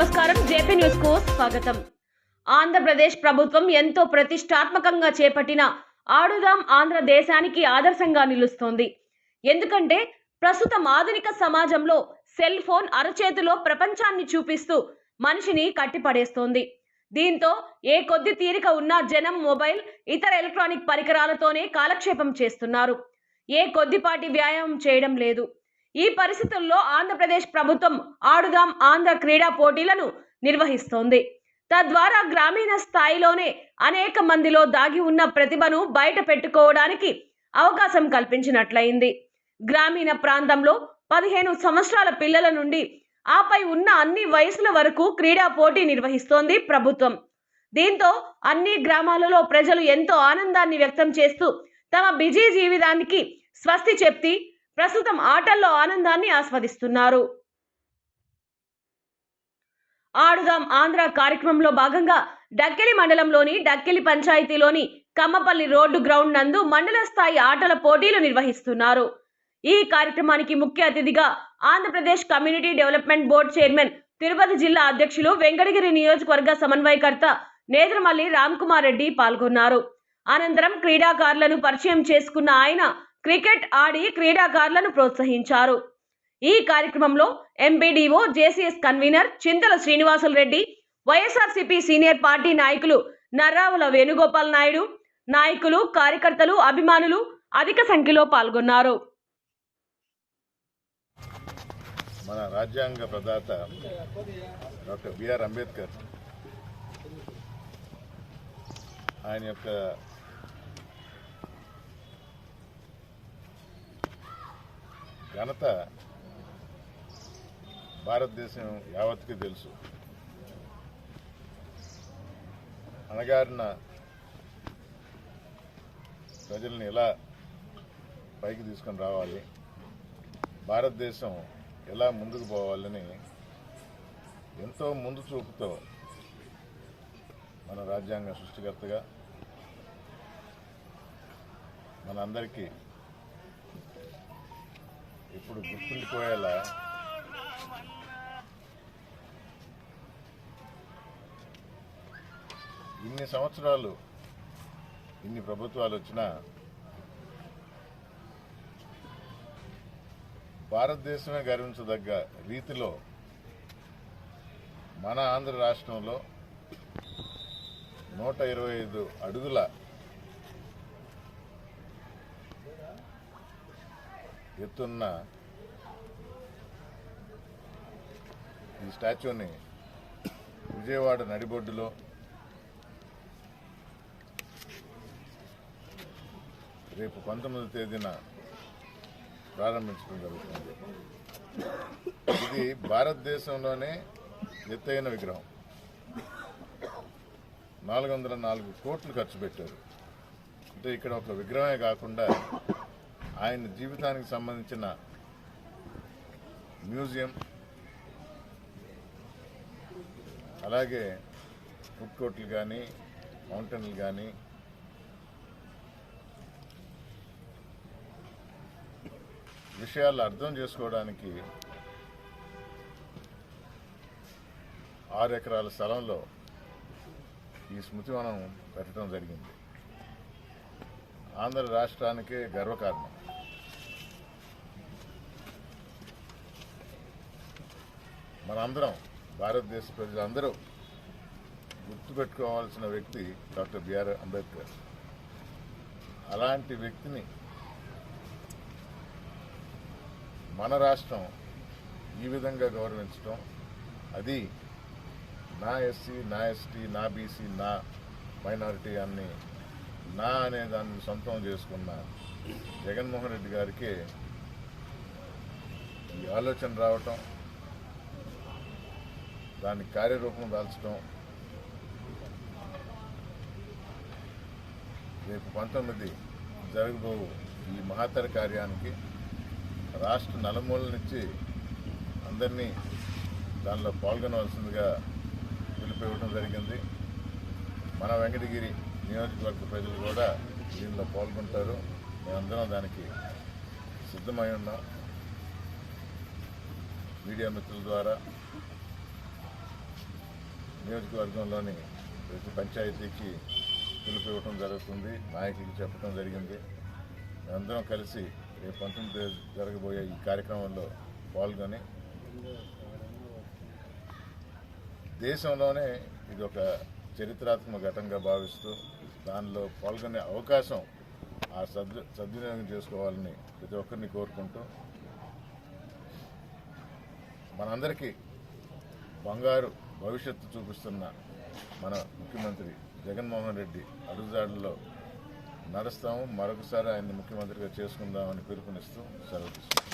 నమస్కారం. జేపీ న్యూస్కు స్వాగతం. ఆంధ్రప్రదేశ్ ప్రభుత్వం ఎంతో ప్రతిష్టాత్మకంగా చేపట్టిన ఆడుదాం ఆంధ్ర దేశానికి ఆదర్శంగా నిలుస్తోంది. ఎందుకంటే ప్రస్తుతం ఆధునిక సమాజంలో సెల్ ఫోన్ అరచేతిలో ప్రపంచాన్ని చూపిస్తూ మనిషిని కట్టిపడేస్తోంది. దీంతో ఏ కొద్ది తీరిక ఉన్నా జనం మొబైల్ ఇతర ఎలక్ట్రానిక్ పరికరాలతోనే కాలక్షేపం చేస్తున్నారు. ఏ కొద్దిపాటి వ్యాయామం చేయడం లేదు. ఈ పరిస్థితుల్లో ఆంధ్రప్రదేశ్ ప్రభుత్వం ఆడుదాం ఆంధ్ర క్రీడా పోటీలను నిర్వహిస్తోంది. తద్వారా గ్రామీణ స్థాయిలోనే అనేక మందిలో దాగి ఉన్న ప్రతిభను బయట పెట్టుకోవడానికి అవకాశం కల్పించినట్లయింది. గ్రామీణ ప్రాంతంలో పదిహేను సంవత్సరాల పిల్లల నుండి ఆపై ఉన్న అన్ని వయసుల వరకు క్రీడా పోటీ నిర్వహిస్తోంది ప్రభుత్వం. దీంతో అన్ని గ్రామాలలో ప్రజలు ఎంతో ఆనందాన్ని వ్యక్తం చేస్తూ తమ బిజీ జీవితానికి స్వస్తి చెప్తి ప్రస్తుతం ఆటల్లో ఆనందాన్ని ఆస్వాదిస్తున్నారు. ఆడుదాం ఆంధ్ర కార్యక్రమంలో భాగంగా డక్కెలి మండలంలోని డక్కెలి పంచాయతీలోని కమ్మపల్లి రోడ్డు గ్రౌండ్ నందు మండల స్థాయి ఆటల పోటీలు నిర్వహిస్తున్నారు. ఈ కార్యక్రమానికి ముఖ్య అతిథిగా Andhra Pradesh community development board chairman Tirupati జిల్లా అధ్యక్షులు వెంకటగిరి నియోజకవర్గ సమన్వయకర్త నేత్రమల్లి రామ్కుమార్ రెడ్డి పాల్గొన్నారు. అనంతరం క్రీడాకారులను పరిచయం చేసుకున్న ఆయన క్రికెట్ ఆడి క్రీడాకారులను ప్రోత్సహించారు. ఈ కార్యక్రమంలో MPDO JCS convener Chintala Srinivasulu Reddy YSRCP senior party నాయకులు నర్రావుల వేణుగోపాల్ నాయుడు నాయకులు కార్యకర్తలు అభిమానులు అధిక సంఖ్యలో పాల్గొన్నారు. మన రాజ్యాంగ ప్రదాత డాక్టర్ బిఆర్ అంబేద్కర్ ఆయన యొక్క ఘనత భారతదేశం యావత్కి తెలుసు. అణగారిన ప్రజల్ని ఎలా పైకి తీసుకొని రావాలి? భారతదేశం ఎలా ముందుకు పోవాలని ఎంతో ముందు చూపుతో మన రాజ్యాంగ సృష్టికర్తగా మనందరికీ ఇప్పుడు గుర్తుండిపోయేలా? ఇన్ని సంవత్సరాలు ఇన్ని ప్రభుత్వాలు వచ్చినా భారతదేశమే గర్వించదగ్గ రీతిలో మన ఆంధ్ర రాష్ట్రంలో నూట ఇరవై ఐదు అడుగుల ఎత్తున్న ఈ స్టాచ్యూని విజయవాడ నడిబొడ్డులో రేపు పంతొమ్మిది తేదీన ప్రారంభించడం జరుగుతుంది. ఇది భారతదేశంలోనే ఎత్తైన విగ్రహం. నాలుగు వందల నాలుగు కోట్లు ఖర్చు పెట్టారు. అంటే ఇక్కడ ఒక విగ్రహమే కాకుండా ఆయన జీవితానికి సంబంధించిన మ్యూజియం. అలాగే ఫుడ్ కోర్టులు కానీ మౌంటైన్లు కానీ విషయాలు అర్థం చేసుకోవడానికి ఆరు ఎకరాల స్థలంలో ఈ స్మృతివనం పెట్టడం జరిగింది. ఆంధ్ర రాష్ట్రానికే గర్వకారణం. మనందరం భారతదేశ ప్రజలందరూ గుర్తుపెట్టుకోవాల్సిన వ్యక్తి డాక్టర్ బిఆర్ అంబేద్కర్. అలాంటి వ్యక్తిని మన రాష్ట్రం ఈ విధంగా గౌరవించడం అది నా ఎస్సీ నా ఎస్టీ నా బీసీ నా మైనారిటీ అన్ని నా అనే దాన్ని సొంతం చేసుకున్న జగన్మోహన్ రెడ్డి గారికి ఈ ఆలోచన రావటం దాన్ని కార్యరూపం దాల్చడం రేపు పంతొమ్మిది జరగబో ఈ మహాతర కార్యానికి రాష్ట్ర నలుమూల నుంచి అందరినీ దానిలో పాల్గొనవలసిందిగా పిలిపివ్వడం జరిగింది. మన వెంకటగిరి నియోజకవర్గ ప్రజలు కూడా దీనిలో పాల్గొంటారు. మేమందరం దానికి సిద్ధమై ఉన్నాం. మీడియా మిత్రుల ద్వారా నియోజకవర్గంలోని ప్రతి పంచాయతీకి పిలుపు ఇవ్వటం జరుగుతుంది. నాయకుడికి చెప్పడం జరిగింది. అందరం కలిసి రేపు పంతొమ్మిది జరగబోయే ఈ కార్యక్రమంలో పాల్గొని దేశంలోనే ఇది ఒక చరిత్రాత్మక ఘటనగా భావిస్తూ దానిలో పాల్గొనే అవకాశం ఆ సద్ సద్వినియోగం చేసుకోవాలని ప్రతి ఒక్కరిని కోరుకుంటూ మనందరికీ బంగారు భవిష్యత్తు చూపిస్తున్న మన ముఖ్యమంత్రి జగన్మోహన్ రెడ్డి అడుగుజాడల్లో నడుస్తాము. మరొకసారి ఆయన్ని ముఖ్యమంత్రిగా చేసుకుందామని పిలుపునిస్తూ సెలవు తీసుకుంటాం